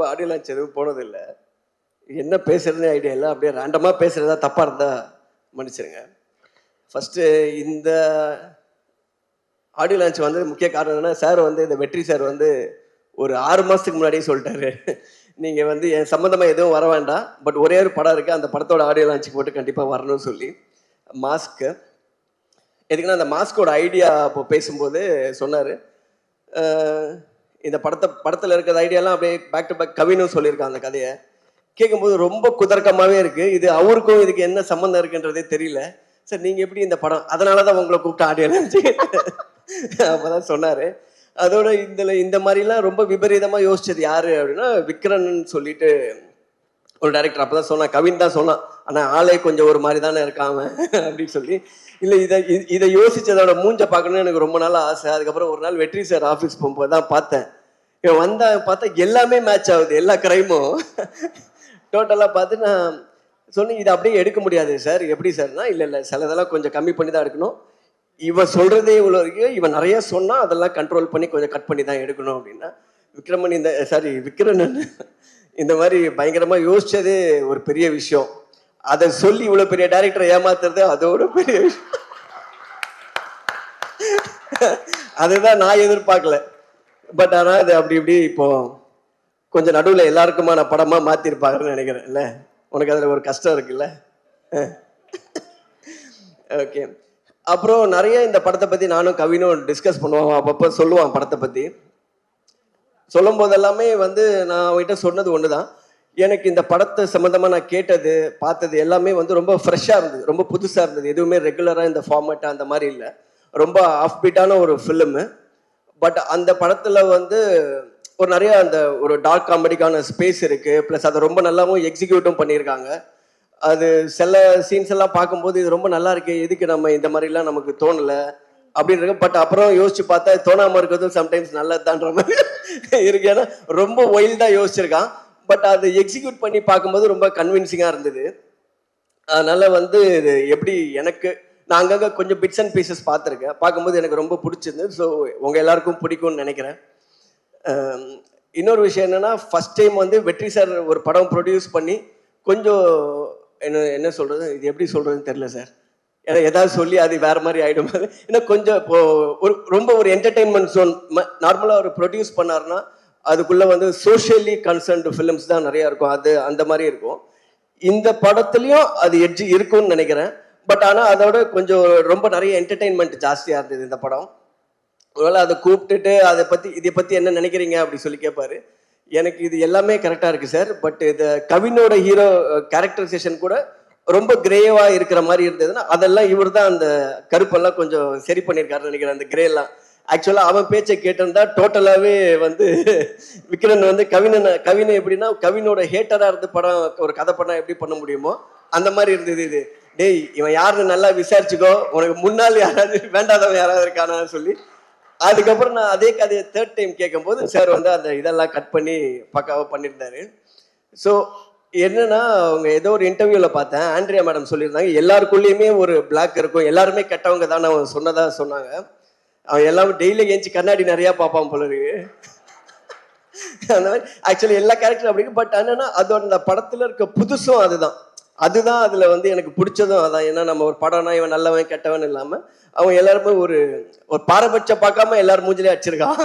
ரொம்ப audio launch எதுவும் போனதில்லை. என்ன பேசுறதுனே ஐடியா இல்லை. அப்படியே ரேண்டமாக பேசுகிறதா தப்பாக இருந்தால் மன்னிச்சிருங்க. ஃபஸ்ட்டு இந்த ஆடியோ லான்ச் வந்து முக்கிய காரணம் என்னன்னா சார் வந்து இந்த வெற்றி சார் வந்து ஒரு ஆறு மாதத்துக்கு முன்னாடியே சொல்லிட்டாரு. நீங்கள் வந்து என் சம்மந்தமாக எதுவும் வர வேண்டாம். பட் ஒரே ஒரு படம் இருக்குது அந்த படத்தோட ஆடியோ லான்ச்சுக்கு போட்டு கண்டிப்பாக வரணும்னு சொல்லி. மாஸ்க்கு எதுக்குன்னா அந்த மாஸ்கோட ஐடியா இப்போ பேசும்போது சொன்னார். இந்த படத்தை படத்தில் இருக்கிற ஐடியாலாம் அப்படியே பேக் டு பேக் கவினும் சொல்லியிருக்கான் அந்த கதையை. கேட்கும்போது ரொம்ப குதர்க்கமாகவே இருக்குது இது அவருக்கும் இதுக்கு என்ன சம்மந்தம் இருக்குன்றதே தெரியல. சார் நீங்கள் எப்படி இந்த படம்? அதனால தான் உங்களை கூப்பிட்டு ஆடியோன்னு அப்போ தான் சொன்னார். அதோட இதில் இந்த மாதிரிலாம் ரொம்ப விபரீதமாக யோசிச்சது யார் அப்படின்னா விக்ரன் சொல்லிட்டு ஒரு டைரக்டர் அப்போ தான் சொன்னான் கவின் தான் சொன்னான். ஆனால் ஆளே கொஞ்சம் ஒரு மாதிரி தானே இருக்கான் அப்படின்னு சொல்லி. இல்லை இதை இதை யோசிச்சதோட மூஞ்ச பார்க்கணும்னு எனக்கு ரொம்ப நாள் ஆசை. அதுக்கப்புறம் ஒரு நாள் வெற்றி சார் ஆஃபீஸ் போகும்போது தான் பார்த்தேன். இவன் வந்தா பார்த்தா எல்லாமே மேட்ச் ஆகுது எல்லா கிரைமும் டோட்டலாக பார்த்து நான் சொன்னேன் இதை அப்படியே எடுக்க முடியாது சார். எப்படி சார்னா இல்லை இல்லை சிலதெல்லாம் கொஞ்சம் கம்மி பண்ணி தான் எடுக்கணும். இவன் சொல்கிறதே இவ்வளோ இருக்கு. இவன் நிறைய சொன்னால் அதெல்லாம் கண்ட்ரோல் பண்ணி கொஞ்சம் கட் பண்ணி தான் எடுக்கணும். அப்படின்னா விக்ரமன் இந்த சாரி விக்ரமன் இந்த மாதிரி பயங்கரமா யோசிச்சதே ஒரு பெரிய விஷயம். அதை சொல்லி இவ்வளவு பெரிய டைரக்டரை ஏமாத்துறது அதோட பெரிய விஷயம். அதுதான் நான் எதிர்பார்க்கல. பட் ஆனால் அது அப்படி இப்படி இப்போ கொஞ்சம் நடுவில் எல்லாருக்குமான படமாக மாற்றிருப்பாங்கன்னு நினைக்கிறேன். இல்லை? உனக்கு அதில் ஒரு கஷ்டம் இருக்குல்ல? ஓகே அப்புறம் நிறைய இந்த படத்தை பற்றி நானும் கவினும் டிஸ்கஸ் பண்ணுவோம். அப்பப்போ சொல்லுவான் படத்தை பற்றி சொல்லும் போது எல்லாமே வந்து நான் அவன்கிட்ட சொன்னது ஒன்று தான் எனக்கு இந்த படத்தை சம்மந்தமாக நான் கேட்டது பார்த்தது எல்லாமே வந்து ரொம்ப ஃப்ரெஷ்ஷாக இருந்தது. ரொம்ப புதுசாக இருந்தது. எதுவுமே ரெகுலராக இந்த ஃபார்மேட்டாக அந்த மாதிரி இல்லை. ரொம்ப ஆஃப் பீட்டான ஒரு ஃபிலிமு பட் அந்த படத்தில் வந்து ஒரு நிறைய அந்த ஒரு டார்க் காமெடிக்கான ஸ்பேஸ் இருக்குது ப்ளஸ் அதை ரொம்ப நல்லாவும் எக்ஸிக்யூட்டும் பண்ணியிருக்காங்க. அது சில சீன்ஸ் எல்லாம் பார்க்கும்போது இது ரொம்ப நல்லா இருக்கு எதுக்கு நம்ம இந்த மாதிரிலாம் நமக்கு தோணல? அப்படின்னு இருக்கு பட் அப்புறம் யோசிச்சு பார்த்தா தோணாம இருக்கிறதும் சம்டைம்ஸ் நல்லதுதான்ற மாதிரி இருக்கு. ஏன்னா ரொம்ப ஒயில்டா யோசிச்சிருக்கான். பட் அதை எக்ஸிக்யூட் பண்ணி பார்க்கும்போது ரொம்ப கன்வின்சிங்கா இருந்தது. அதனால வந்து இது எப்படி எனக்கு நான் அங்கங்க கொஞ்சம் பிட்ஸ் அண்ட் பீசஸ் பார்த்துருக்கேன். பார்க்கும்போது எனக்கு ரொம்ப பிடிச்சிருந்தது. ஸோ உங்க எல்லாருக்கும் பிடிக்கும்னு நினைக்கிறேன். இன்னொரு விஷயம் என்னன்னா ஃபர்ஸ்ட் டைம் வந்து வெற்றி சார் ஒரு படம் ப்ரொடியூஸ் பண்ணி கொஞ்சம் என்ன என்ன சொல்றது? இது எப்படி சொல்றதுன்னு தெரியல சார். ஏதாவது சொல்லி அது வேற மாதிரி ஆயிடும் ஏன்னா கொஞ்சம் இப்போ ஒரு ரொம்ப ஒரு என்டர்டைன்மெண்ட் ஜோன் நார்மலாக அவர் ப்ரொடியூஸ் பண்ணார்னா அதுக்குள்ள வந்து சோஷியலி கன்சர்ன்டு ஃபிலிம்ஸ் தான் நிறைய இருக்கும். அது அந்த மாதிரி இருக்கும். இந்த படத்துலயும் அது எட்ஜ் இருக்கும்னு நினைக்கிறேன். பட் ஆனா அதோட கொஞ்சம் ரொம்ப நிறைய என்டர்டைன்மெண்ட் ஜாஸ்தியா இருந்தது இந்த படம். ஒருவேளை அதை கூப்பிட்டுட்டு அதை பத்தி இதை பத்தி என்ன நினைக்கிறீங்க அப்படி சொல்லி கேட்பாரு எனக்கு இது எல்லாமே கரெக்டா இருக்கு சார் பட் இது கவினோட ஹீரோ கேரக்டரைசேஷன் கூட ரொம்ப கிரேவா இருக்கிற மாதிரி இருந்ததுன்னா அதெல்லாம் இவர் தான் அந்த கருப்பெல்லாம் கொஞ்சம் சரி பண்ணியிருக்காருன்னு நினைக்கிறேன் அந்த கிரே எல்லாம் ஆக்சுவலா அவன் பேச்சை கேட்டிருந்தா டோட்டலாவே வந்து விக்ரன் வந்து கவினன் கவினை எப்படின்னா கவினோட ஹேட்டரா இருந்து படம் ஒரு கதை படம் எப்படி பண்ண முடியுமோ அந்த மாதிரி இருந்தது இது. டேய் இவன் யாருன்னு நல்லா விசாரிச்சுக்கோ உனக்கு முன்னால் யாராவது வேண்டாதவன் யாராவது இருக்கானான்னு சொல்லி. அதுக்கப்புறம் நான் அதே கதையை தேர்ட் டைம் கேட்கும்போது சார் வந்து அந்த இதெல்லாம் கட் பண்ணி பக்காவாக பண்ணியிருந்தாரு. ஸோ என்னன்னா அவங்க ஏதோ ஒரு இன்டர்வியூவில் பார்த்தேன். ஆண்ட்ரியா மேடம் சொல்லியிருந்தாங்க எல்லாருக்குள்ளேயுமே ஒரு பிளாக் இருக்கும். எல்லாருமே கெட்டவங்க தான் அவன் சொன்னதா சொன்னாங்க. அவன் எல்லாமே டெய்லி ஏஞ்சி கண்ணாடி நிறையா பார்ப்பான் போல இருக்கு. அந்த மாதிரி ஆக்சுவலி எல்லா கேரக்டரும் அப்படி பட் என்னன்னா அதோட அந்த படத்துல இருக்க புதுசும் அதுதான். அதுதான் அதுல வந்து எனக்கு பிடிச்சதும் அதான். ஏன்னா நம்ம ஒரு படம்னா இவன் நல்லவன் கெட்டவன் இல்லாம அவன் எல்லாருமே ஒரு ஒரு பாரபட்சம் பார்க்காம எல்லாரும் மூஞ்சிலே அடிச்சிருக்கான்.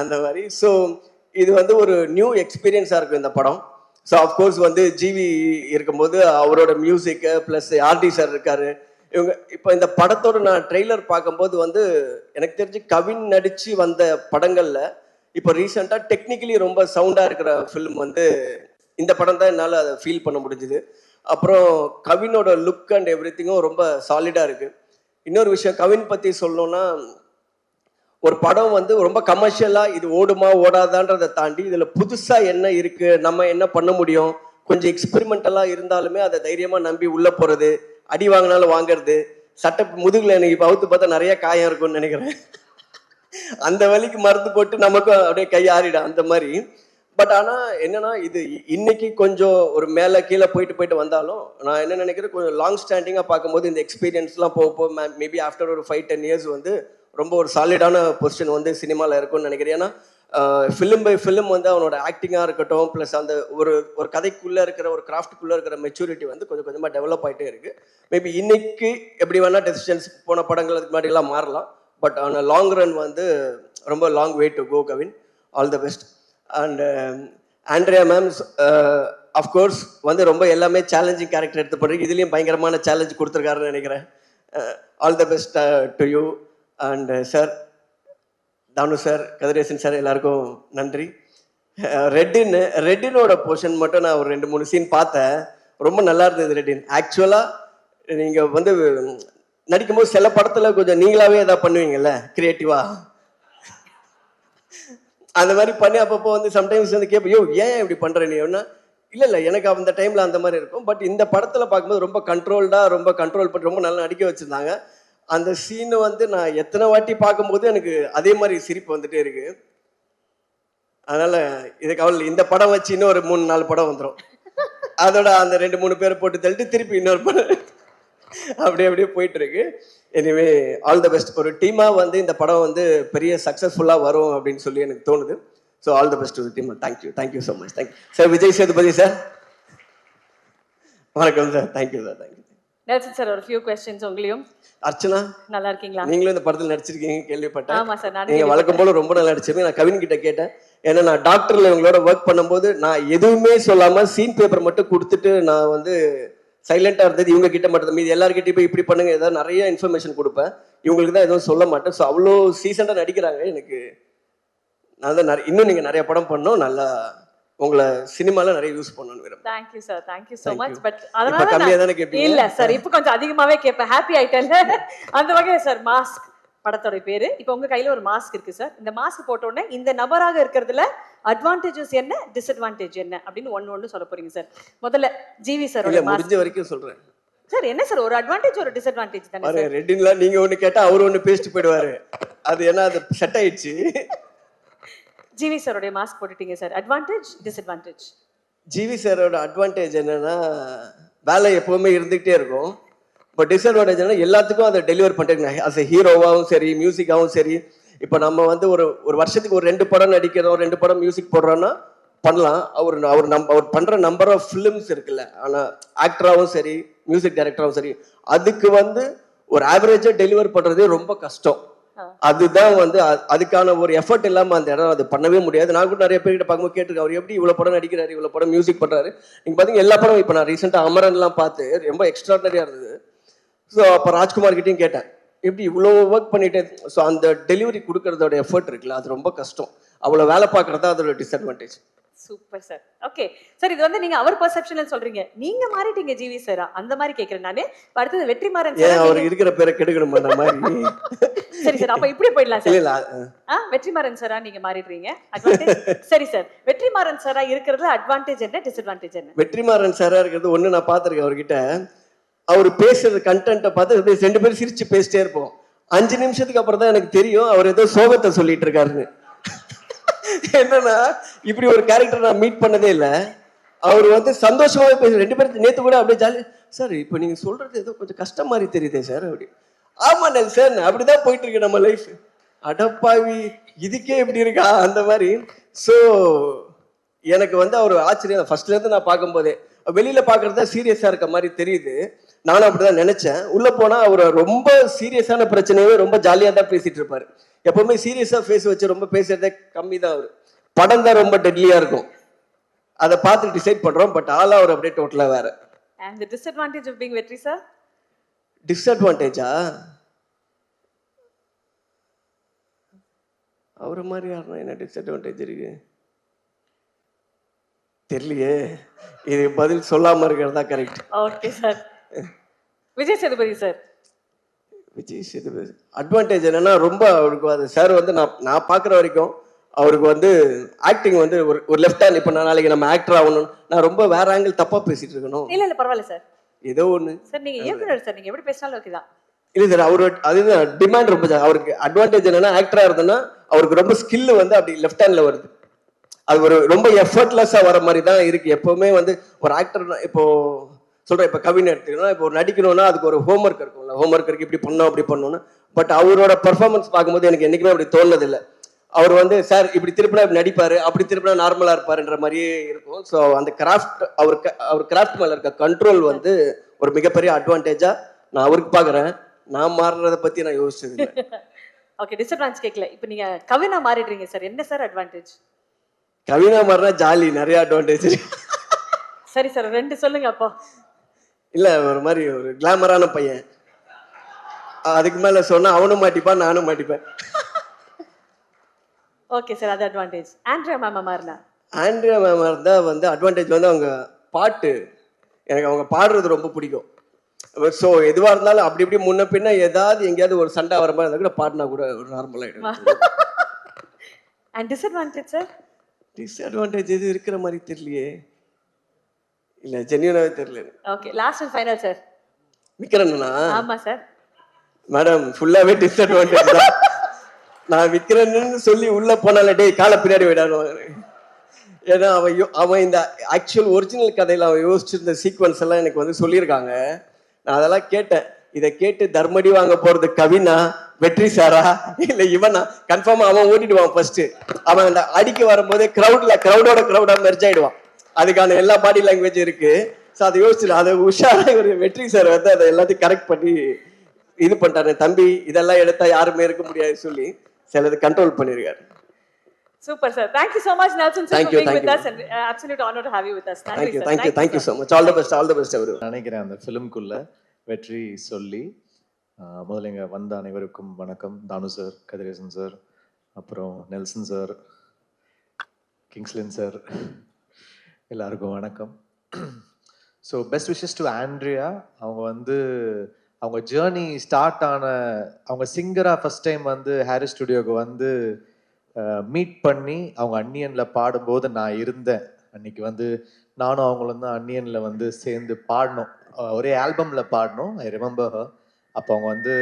அந்த மாதிரி. ஸோ இது வந்து ஒரு நியூ எக்ஸ்பீரியன்ஸாக இருக்கும் இந்த படம். ஸோ அஃப்கோர்ஸ் வந்து ஜிவி இருக்கும்போது அவரோட மியூசிக்கு ப்ளஸ் ஆர்டி சார் இருக்காரு. இவங்க இப்போ இந்த படத்தோட நான் ட்ரெய்லர் பார்க்கும்போது வந்து எனக்கு தெரிஞ்சு கவின் நடித்து வந்த படங்களில் இப்போ ரீசெண்டாக டெக்னிக்கலி ரொம்ப சவுண்டாக இருக்கிற ஃபிலிம் வந்து இந்த படம் தான் என்னால் அதை ஃபீல் பண்ண முடிஞ்சுது. அப்புறம் கவினோட லுக் அண்ட் எவ்ரி ரொம்ப சாலிடாக இருக்குது இன்னொரு விஷயம் கவின் பற்றி சொல்லணும்னா ஒரு படம் வந்து ரொம்ப கமர்ஷியலாக இது ஓடுமா ஓடாதான்றதை தாண்டி இதில் புதுசாக என்ன இருக்குது நம்ம என்ன பண்ண முடியும்? கொஞ்சம் எக்ஸ்பெரிமெண்டலாக இருந்தாலுமே அதை தைரியமாக நம்பி உள்ளே போகிறது அடி வாங்கினாலும் வாங்குறது சட்டை முதுகில் எனக்கு இப்போ அவுத்து பார்த்தா நிறைய காயம் இருக்கும்னு நினைக்கிறேன். அந்த வழிக்கு மருந்து போட்டு நமக்கும் அப்படியே கை ஆறிடும் அந்த மாதிரி. பட் ஆனால் என்னன்னா இது இ- இன்னைக்கு கொஞ்சம் ஒரு மேலே கீழே போயிட்டு போயிட்டு வந்தாலும் நான் என்ன நினைக்கிறேன் கொஞ்சம் லாங் ஸ்டாண்டிங்காக பார்க்கும்போது இந்த எக்ஸ்பீரியன்ஸ்லாம் போக போக மேபி ஆஃப்டர் ஒரு ஃபைவ் டென் இயர்ஸ் வந்து ரொம்ப ஒரு சாலிடான பொசிஷன் வந்து சினிமாவில் இருக்கும்னு நினைக்கிறேன். ஏன்னா ஃபிலிம் பை ஃபிலிம் வந்து அவனோட ஆக்டிங்காக இருக்கட்டும் ப்ளஸ் அந்த ஒரு ஒரு கதைக்குள்ளே இருக்கிற ஒரு கிராஃப்ட்டுக்குள்ளே இருக்கிற மெச்சூரிட்டி வந்து கொஞ்சம் கொஞ்சமாக டெவலப் ஆகிட்டே இருக்கு. மேபி இன்னைக்கு எப்படி வேணால் டெசிஷன்ஸ் போன படங்கள் அதுக்கு மாதிரிலாம் மாறலாம். பட் ஆன் லாங் ரன் வந்து ரொம்ப long way to go Kavin all the best and Andrea ma'am of course வந்து ரொம்ப எல்லாமே சேலஞ்சிங் கேரக்டர் எடுத்து பண்ணுறீங்க இதுலேயும் பயங்கரமான சேலஞ்ச் கொடுத்துருக்காருன்னு நினைக்கிறேன். All the best to you and sir Thanu sir Kathiresan sir எல்லாருக்கும் நன்றி. ரெட்டின் ரெட்டினோட போர்ஷன் மட்டும் நான் ஒரு ரெண்டு மூணு சீன் பார்த்தேன். ரொம்ப நல்லா இருந்தது ரெட்டின் ஆக்சுவலாக நீங்கள் வந்து நடிக்கும்போது சில படத்தில் கொஞ்சம் நீங்களாவே எதாவது பண்ணுவீங்கல்ல க்ரியேட்டிவாக அந்த மாதிரி பண்ணி அப்பப்போ வந்து சம்டைம்ஸ் வந்து கேட்போம் யோ ஏன் இப்படி பண்ணுற நீ? ஒன்னா இல்லை இல்லை எனக்கு அந்த டைமில் அந்த மாதிரி இருக்கும். பட் இந்த படத்தில் பார்க்கும்போது ரொம்ப கண்ட்ரோல்டாக ரொம்ப கண்ட்ரோல் பண்ணி ரொம்ப நல்லா நடிக்க வச்சுருந்தாங்க. அந்த சீனை வந்து நான் எத்தனை வாட்டி பார்க்கும்போது எனக்கு அதே மாதிரி சிரிப்பு வந்துட்டே இருக்கு. அதனால இதுக்கு அவள் இந்த படம் வச்சு இன்னும் ஒரு மூணு நாலு படம் வந்துடும் அதோட அந்த ரெண்டு மூணு பேரை போட்டு தள்ளிட்டு திருப்பி இன்னொரு படம். அப்படியே அப்படியே போயிட்டு இருக்கு. எனிவே ஆல் த பெஸ்ட் ஒரு டீமாக வந்து இந்த படம் வந்து பெரிய சக்ஸஸ்ஃபுல்லாக வரும் அப்படின்னு சொல்லி எனக்கு தோணுது. So all the best team thank you thank you so much thank you sir Vijay Sethupathi sir வணக்கம் sir thank you sir thank you Nelson sir ஒரு ஃபியூ கொஸ்டின்ஸ் உங்களையும். அர்ச்சனா நல்லா இருக்கீங்களா? நீங்களும் இந்த படத்தில் நடிச்சிருக்கீங்க கேள்விப்பட்டேன். ஆமா சார் நான் நீங்க வழக்கம் போல ரொம்ப நல்லா நடிச்சிருங்க நான் கவின் கிட்ட கேட்டேன். ஏன்னா நான் டாக்டர்ல இவங்களோட ஒர்க் பண்ணும்போது நான் எதுவுமே சொல்லாம சீன் பேப்பர் மட்டும் கொடுத்துட்டு நான் வந்து சைலண்டா இருந்தது. இவங்க கிட்ட மட்டும். மீதி எல்லார்கிட்டயும் போய் இப்படி பண்ணுங்க. ஏதாவது நிறைய இன்ஃபர்மேஷன் கொடுப்பேன். இவங்களுக்கு தான் எதுவும் சொல்ல மாட்டேன். ஸோ அவ்வளோ சீசண்டா நடிக்கிறாங்க. எனக்கு நான் தான் இன்னும் நீங்க நிறைய படம் பண்ணோம் நல்லா உங்களை சினிமால நிறைய யூஸ் பண்ணணும்னு விரும்புறேன். Thank you sir thank you so much. But இப்ப அதனால கம்மியா நான்- தானே கேட்பீங்க இல்ல சார் இப்போ கொஞ்சம் அதிகமாவே கேட்பேன் ஹாப்பி ஆயிட்டேன்ல அந்த வகையில சார் மாஸ்க் படத்தோட பேரு. இப்போ உங்க கையில ஒரு மாஸ்க் இருக்கு சார் இந்த மாஸ்க் போட்ட உடனே இந்த நபராக இருக்கிறதுல அட்வான்டேஜஸ் என்ன டிஸ்அட்வான்டேஜ் என்ன அப்படின்னு ஒண்ணு ஒண்ணு சொல்ல போறீங்க சார் முதல்ல ஜிவி இல்ல சாரோட மாஸ்க் முடிஞ்ச வரைக்கும் சொல்றேன். சார் என்ன சார் ஒரு அட்வான்டேஜ் ஒரு டிஸ்அட்வான்டேஜ் தானே பாருங்க ரெட்டின்ல நீங்க ஒண்ணு கேட்டா அவர் ஒண்ணு பேசிட்டு போயிடுவாரு. அது ஏன்னா அது செட் ஆயிடுச்சு. ஜிவி சாரோடைய மாஸ்க் போட்டுட்டீங்க சார் அட்வான்டேஜ் டிஸ்அட்வான்டேஜ் ஜிவி சாரோட அட்வான்டேஜ் என்னன்னா வேலை எப்பவுமே இருந்துகிட்டே இருக்கும். இப்போ டிஸ்அட்வான்டேஜ் என்ன எல்லாத்துக்கும் அதை டெலிவர் பண்ணிட்டு அஸ் எ ஹீரோவாகவும் சரி மியூசிக்காகவும் சரி இப்போ நம்ம வந்து ஒரு ஒரு வருஷத்துக்கு ஒரு ரெண்டு படம் நடிக்கிறோம் ரெண்டு படம் மியூசிக் போடுறோன்னா பண்ணலாம். அவர் அவர் நம் அவர் பண்ணுற நம்பர் ஆஃப் ஃபிலிம்ஸ் இருக்குல்ல. ஆனால் ஆக்டராகவும் சரி மியூசிக் டைரக்டராகவும் சரி அதுக்கு வந்து ஒரு ஆவரேஜாக டெலிவர் பண்ணுறதே ரொம்ப கஷ்டம். அதுதான் வந்து அதுக்கான ஒரு எஃபர்ட் இல்லாம அந்த இடம் அது பண்ணவே முடியாது. நான் கூட நிறைய பேர்கிட்ட பார்க்கும்போது கேட்டிருக்கேன். அவர் எப்படி இவ்வளவு படம் நடிக்கிறாரு இவ்வளவு படம் மியூசிக் பண்றாரு. நீங்க பாத்தீங்க எல்லா படம் இப்ப நான் ரீசெண்டா அமரன்லாம் பார்த்து ரொம்ப எக்ஸ்ட்ராடனரியா இருந்தது. ஸோ அப்போ ராஜ்குமார் கிட்டயும் கேட்டேன். எப்படி இவ்வளோ ஒர்க் பண்ணிட்டேன் ஸோ அந்த டெலிவரி கொடுக்கறதோட எஃபர்ட் இருக்குல்ல அது ரொம்ப கஷ்டம். அவ்வளோ வேலை பார்க்கறதா அதோட disadvantage super sir okay sir இது வந்து நீங்க அவர் பெர்செப்ஷன்ல சொல்றீங்க. நீங்க மாறிட்டீங்க ஜிவி சாரா அந்த மாதிரி கேக்குறேன் நானு. அடுத்தது வெற்றிமாறன் ஏன் சார் அவர் இருக்கிற பேரை கெடுக்கணும் அந்த மாதிரி? சரி சார் அப்ப இப்படி போயிடலாம் சார் இல்ல ஆ வெற்றிமாறன் சாரா நீங்க மாறிடுறீங்க. சரி சார் வெற்றிமாறன் சாரா இருக்கிறதுல அட்வான்டேஜ் என்ன டிஸ்அட்வான்டேஜ் என்ன? வெற்றிமாறன் சாரா இருக்கிறது ஒண்ணு நான் பார்த்திருக்கேன் அவர்கிட்ட. அவர் பேசுறது கண்டென்ட்டை பார்த்து ரெண்டு பேரும் சிரிச்சு பேசிட்டே இருப்போம். அஞ்சு நிமிஷத்துக்கு அப்புறம் தான் எனக்கு தெரியும். அவர் ஏதோ சோகத்தை சொல்லிட்டு இருக்காருன்னு. என்னன்னா இப்படி ஒரு கேரக்டர் நான் மீட் பண்ணதே இல்லை. அவர் வந்து சந்தோஷமாவே பேச ரெண்டு பேரும் நேத்து கூட அப்படியே ஜாலி சார் இப்போ நீங்க சொல்றது ஏதோ கொஞ்சம் கஷ்டம் மாதிரி தெரியுதே சார் அப்படி. ஆமா நல் சார் அப்படிதான் போயிட்டு இருக்கு நம்ம லைஃப் அடப்பாவி இதுக்கே இப்படி இருக்கா? அந்த மாதிரி. ஸோ எனக்கு வந்து அவர் ஆச்சரியம். ஃபர்ஸ்ட்ல இருந்து நான் பார்க்கும்போதே வெளியில தான் சீரியஸா இருக்க மாதிரி தெரியுது. நானும் அப்படிதான் நினைச்சேன். உள்ள போனா அவர் ரொம்ப சீரியஸான பிரச்சனையவே ரொம்ப ஜாலியா தான் பேசிட்டு இருப்பாரு. எப்பவுமே சீரியஸா ஃபேஸ் வச்சு ரொம்ப பேசுறதே கம்மி தான் அவரு. படம் தான் ரொம்ப டெட்லியா இருக்கும். அதை பார்த்து டிசைட் பண்றோம் பட் ஆளா அவர் அப்படியே டோட்டலா வேற. And the disadvantage of being Vetri sir டிஸ்அட்வான்டேஜா அவரை மாதிரி யாருன்னா என்ன டிஸ்அட்வான்டேஜ் இருக்கு? தெரியலையே. இது பதில் சொல்லாம இருக்கிறதா correct okay sir Vijay Sethupathi sir Vijay Sethupathi. Advantage என்னன்னா ரொம்ப அவருக்கு அது சார் வந்து நான் நான் பார்க்குற வரைக்கும் அவருக்கு வந்து ஆக்டிங் வந்து ஒரு ஒரு லெஃப்ட் ஹேண்ட் இப்போ நான் நாளைக்கு நம்ம ஆக்டர் ஆகணும் நான் ரொம்ப வேற ஆங்கிள் தப்பா பேசிட்டு இருக்கணும். இல்ல இல்ல பரவாயில்ல சார் ஏதோ ஒன்று சார் நீங்க இயக்குனர் சார் நீங்க எப்படி பேசினாலும் ஓகே தான். இல்லை சார் அவர் அதுதான் டிமாண்ட் ரொம்ப அவருக்கு அட்வான்டேஜ் என்னன்னா ஆக்டரா இருந்ததுன்னா அவருக்கு ரொம்ப ஸ்கில் வந்து அப்படி லெஃப்ட் ஹேண்ட்ல வருது. அது ஒரு ரொம்ப எஃபர்ட்லெஸ்ஸா வர மாதிரி தான் இருக்கு. எப்பவுமே வந்து ஒரு ஆக்டர் இப்போ சொல்றேன் இப்போ கவின் எடுத்துக்கணும் இப்போ ஒரு நடிக்கணும்னா அதுக்கு ஒரு ஹோம்ஒர்க் இருக்கும்ல. ஹோம்ஒர்க் இருக்கு இப்படி பண்ணணும் அப்படி பண்ணணும்னு பட் அவரோட பெர்ஃபார்மன்ஸ் பார்க்கும்போது எனக்கு என்னைக்குமே அப்படி தோணுனதில்லை. அவர் வந்து சார் இப்படி திருப்பினா இப்படி நடிப்பாரு அப்படி திருப்பினா நார்மலா இருப்பாருன்ற மாதிரியே இருக்கும். ஸோ அந்த கிராஃப்ட் அவர் அவர் கிராஃப்ட் மேல இருக்க கண்ட்ரோல் வந்து ஒரு மிகப்பெரிய அட்வான்டேஜா நான் அவருக்கு பாக்குறேன் நான் மாறுறத பத்தி நான் யோசிச்சது ஓகே டிஸ்அட்வான்டேஜ் கேட்கல இப்போ நீங்க கவினா மாறிடுறீங்க சார் என்ன சார் அட்வான்டேஜ் கவினா மாறினா ஜாலி நிறைய அட்வான்டேஜ் சரி சார் ரெண்டு சொல்லுங்க அப்போ. இல்ல ஒரு மாதிரி ஒரு கிளாமரான பையன். அதுக்கு மேல சொன்னா அவனும் மாட்டிப்பான் நானும் மாட்டிப்பேன். ஓகே சார் அது அட்வான்டேஜ் ஆண்ட்ரியா மேம் மாறினா? ஆண்ட்ரியா மேம் இருந்தா வந்து அட்வான்டேஜ் வந்து அவங்க பாட்டு. எனக்கு அவங்க பாடுறது ரொம்ப பிடிக்கும். ஸோ எதுவா இருந்தாலும் அப்படி இப்படி முன்ன பின்ன ஏதாவது எங்கேயாவது ஒரு சண்டை வர மாதிரி இருந்தா கூட பாடினா கூட ஒரு நார்மல் ஆயிடும் அண்ட் டிஸ்அட்வான்டேஜ் சார் டிஸ்அட்வான்டேஜ் எது இருக்கிற மாதிரி தெரியலையே. இல்ல ஜென்யூனாவே தெரியல. Okay last and final sir விக்ரன்னா ஆமா சார் மேடம் ஃபுல்லாவே டிஸ்அட்வான்டேஜ் தான். நான் விற்கிறேன்னு சொல்லி உள்ள போனால டேய் காலை பின்னாடி விடாடுவாங்க ஏன்னா அவன் அவன் இந்த ஆக்சுவல் ஒரிஜினல் கதையில அவன் யோசிச்சிருந்த சீக்வன்ஸ் எல்லாம் எனக்கு வந்து சொல்லியிருக்காங்க. நான் அதெல்லாம் கேட்டேன். இதை கேட்டு தர்மடி வாங்க போறது கவினா வெற்றி சாரா இல்ல இவனா? கன்ஃபார்மா அவன் ஓட்டிடுவான் ஃபர்ஸ்ட் அவன் அந்த அடிக்க வரும்போதே கிரௌட்ல கிரௌடோட கிரௌடா மெர்ஜ் ஆயிடுவான். அதுக்கான எல்லா பாடி லாங்குவேஜ் இருக்கு. ஸோ அதை யோசிச்சு அதை உஷாரா ஒரு வெற்றி சார் வந்து அதை எல்லாத்தையும் கரெக்ட் பண்ணி இது பண்ணிட்டாரு. தம்பி இதெல்லாம் எடுத்தா யாருமே இருக்க முடியாது சொல்லி சிலது கண்ட்ரோல் பண்ணிருக்காரு. Super sir thank you so much Nelson sir Thank for you, being thank with you. us and uh, absolute honor to have you with us. Thank you sir. Thank you you, thank you sir. Much all the best all the best அவரு நினைக்கிறேன் அந்த ஃபிலிம்குள்ள வெற்றி சொல்லி முதல்ல இங்கே வந்த அனைவருக்கும் வணக்கம். தானு சார் கதிரேசன் சார் அப்புறம் நெல்சன் சார் கிங்ஸ்லின் சார் எல்லாருக்கும் வணக்கம். So best wishes to Andrea அவங்க வந்து அவங்க ஜேர்னி ஸ்டார்ட் ஆன அவங்க சிங்கராக ஃபஸ்ட் டைம் வந்து ஹாரி ஸ்டுடியோவுக்கு வந்து மீட் பண்ணி அவங்க அன்னியனில் பாடும்போது நான் இருந்தேன். அன்னைக்கு வந்து நானும் அவங்களும் தான் அன்னியனில் வந்து சேர்ந்து பாடினோம் ஒரே ஆல்பமில் பாடினோம் ஐ ரிமெம்பர் அப்போ அவங்க வந்து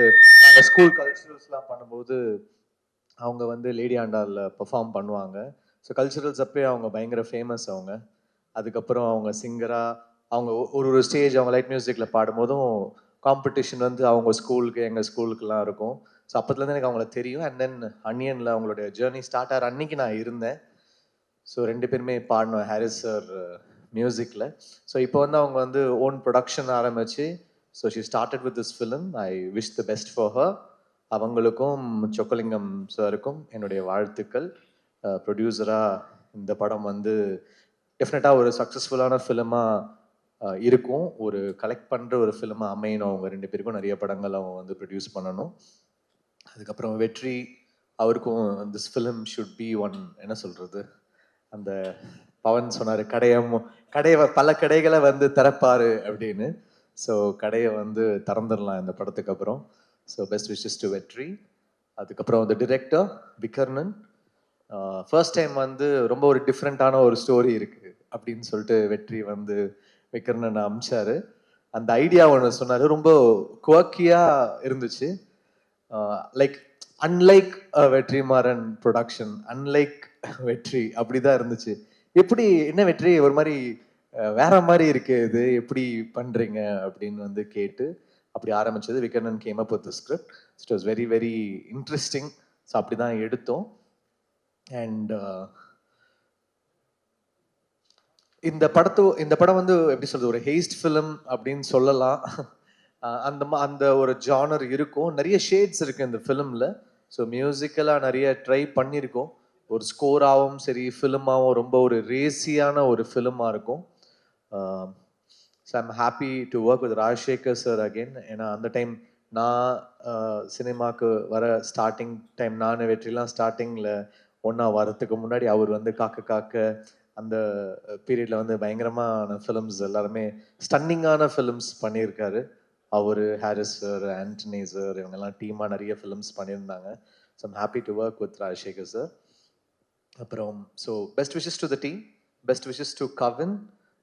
நாங்கள் ஸ்கூல் கல்ச்சுரல்ஸ்லாம் பண்ணும்போது அவங்க வந்து லேடி ஆண்டாவில் பெர்ஃபார்ம் பண்ணுவாங்க. ஸோ கல்ச்சுரல்ஸ் அப்பயே அவங்க பயங்கர ஃபேமஸ் அவங்க. அதுக்கப்புறம் அவங்க சிங்கராக அவங்க ஒரு ஒரு ஸ்டேஜ் அவங்க லைட் மியூசிக்கில் பாடும்போதும் காம்படிஷன் வந்து அவங்க ஸ்கூலுக்கு எங்கள் ஸ்கூலுக்குலாம் இருக்கும். ஸோ அப்போதுலேருந்து எனக்கு அவங்கள தெரியும். அண்ட் தென் அன்னியனில் அவங்களுடைய ஜேர்னி ஸ்டார்ட் ஆகிற அன்னைக்கு நான் இருந்தேன். ஸோ ரெண்டு பேருமே பாடினோம் ஹாரிஸ் சார் மியூசிக்கில் ஸோ இப்போ வந்து அவங்க வந்து ஓன் ப்ரொடக்ஷன் ஆரம்பிச்சு so she started with this film I wish the best for her அவங்களுக்கும் சொக்கலிங்கம் சாருக்கும் என்னுடைய வாழ்த்துக்கள். ப்ரொடியூசராக இந்த படம் வந்து டெஃபினட்டாக ஒரு சக்ஸஸ்ஃபுல்லான ஃபிலிமாக இருக்கும். ஒரு கலெக்ட் பண்ணுற ஒரு ஃபிலிமாக அமையணும். அவங்க ரெண்டு பேருக்கும் நிறைய படங்கள் அவங்க வந்து ப்ரொடியூஸ் பண்ணணும். அதுக்கப்புறம் வெற்றி அவருக்கும் this film shoot be one என்ன சொல்கிறது அந்த பவன் சொன்னார் கடையை கடையை பல கடைகளை வந்து திறப்பாரு அப்படின்னு. ஸோ கடையை வந்து திறந்துடலாம் இந்த படத்துக்கு அப்புறம். ஸோ பெஸ்ட் விஷஸ் டு வெற்றி. அதுக்கப்புறம் வந்து டிரெக்டர் விகர்ணன். ஃபர்ஸ்ட் டைம் வந்து ரொம்ப ஒரு டிஃப்ரெண்ட்டான ஒரு ஸ்டோரி இருக்குது அப்படின்னு சொல்லிட்டு வெற்றி வந்து விகர்ணன் அமிச்சாரு. அந்த ஐடியா ஒன்று சொன்னார். ரொம்ப குவக்கியாக இருந்துச்சு. Like unlike Vetrimaaran production unlike Vetri அப்படி தான் இருந்துச்சு. எப்படி என்ன வெற்றி? ஒரு மாதிரி வேற மாதிரி இருக்கு இது. எப்படி பண்ணுறீங்க அப்படின்னு வந்து கேட்டு அப்படி ஆரம்பிச்சது Vikarnan came up with script it was very very interesting so அப்படி தான் எடுத்தோம். அண்ட் இந்த படத்து இந்த படம் வந்து எப்படி சொல்றது ஒரு ஹேஸ்ட் ஃபிலிம் அப்படின்னு சொல்லலாம். அந்த மா- அந்த ஒரு ஜானர் இருக்கும். நிறைய ஷேட்ஸ் இருக்கு இந்த ஃபிலிமில் ஸோ மியூசிக்கலாக நிறைய ட்ரை பண்ணியிருக்கோம். ஒரு ஸ்கோராகவும் சரி ஃபிலிமாகவும் ரொம்ப ஒரு ரேசியான ஒரு ஃபிலிமாக இருக்கும். So I'm happy to work with Rajasekhar sir again ஏன்னா அந்த டைம் நான் சினிமாக்கு வர ஸ்டார்டிங் டைம் நான் வெற்றிலாம் ஸ்டார்டிங்கில் ஒன்றா வரத்துக்கு முன்னாடி அவர் வந்து காக்க காக்க அந்த பீரியடில் வந்து பயங்கரமான ஃபிலிம்ஸ் எல்லாருமே ஸ்டன்னிங்கான ஃபிலிம்ஸ் பண்ணியிருக்காரு. அவர் ஹாரிஸ் சார் ஆண்டனி சார் இவங்கெல்லாம் டீமாக நிறைய ஃபிலிம்ஸ் பண்ணியிருந்தாங்க. So I'm happy to work with Rajasekhar sir அப்புறம் so best wishes to the team best wishes to Kavin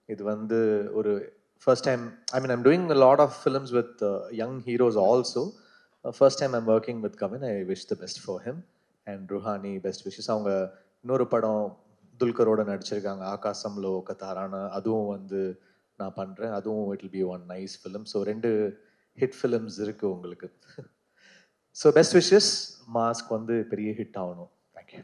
இது வந்து ஒரு first time I mean I'm doing lot of films with young heroes also first time I'm working with Kavin I wish the best for him and Ruhani best wishes அவங்க இன்னொரு படம் துல்கரோட நடிச்சிருக்காங்க. ஆகாசம்லோ கத்தாரான அதுவும் வந்து நான் பண்ணுறேன் அதுவும் it will be one nice film so ரெண்டு ஹிட் ஃபிலிம்ஸ் இருக்குது உங்களுக்கு. ஸோ பெஸ்ட் விஷஸ் மாஸ்க் வந்து பெரிய ஹிட் ஆகணும்.